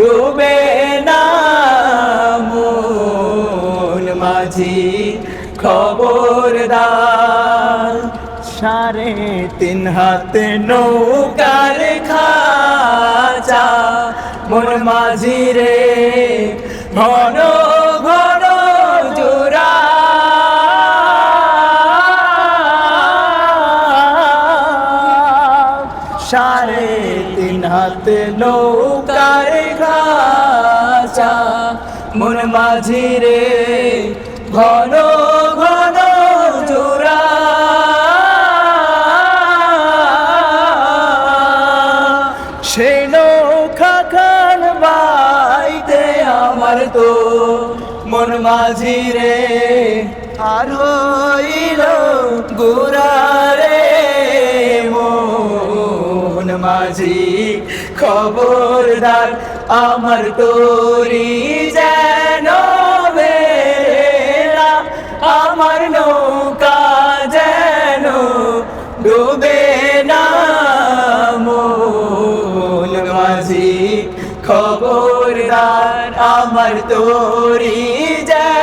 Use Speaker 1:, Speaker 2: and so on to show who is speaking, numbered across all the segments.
Speaker 1: ডুবে না মন মাঝি খবরদার। সাড়ে তিন হাত নৌকার খাজা মন মাঝি রে ঘন সাড়ে তিন হাত নৌকার খাচা মন মাঝি রে ঘন ঘন জোড়া। সে নৌকা খান বাইতে আমার তো মন মাঝি রে আর হইল গুরারে মন মাঝি, খবরদার আমার তোরি যেন আমার নৌকা যেন ডুবে না। মন মাঝি, খবরদার আমার তোরি যেন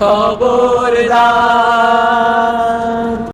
Speaker 1: খবরদার।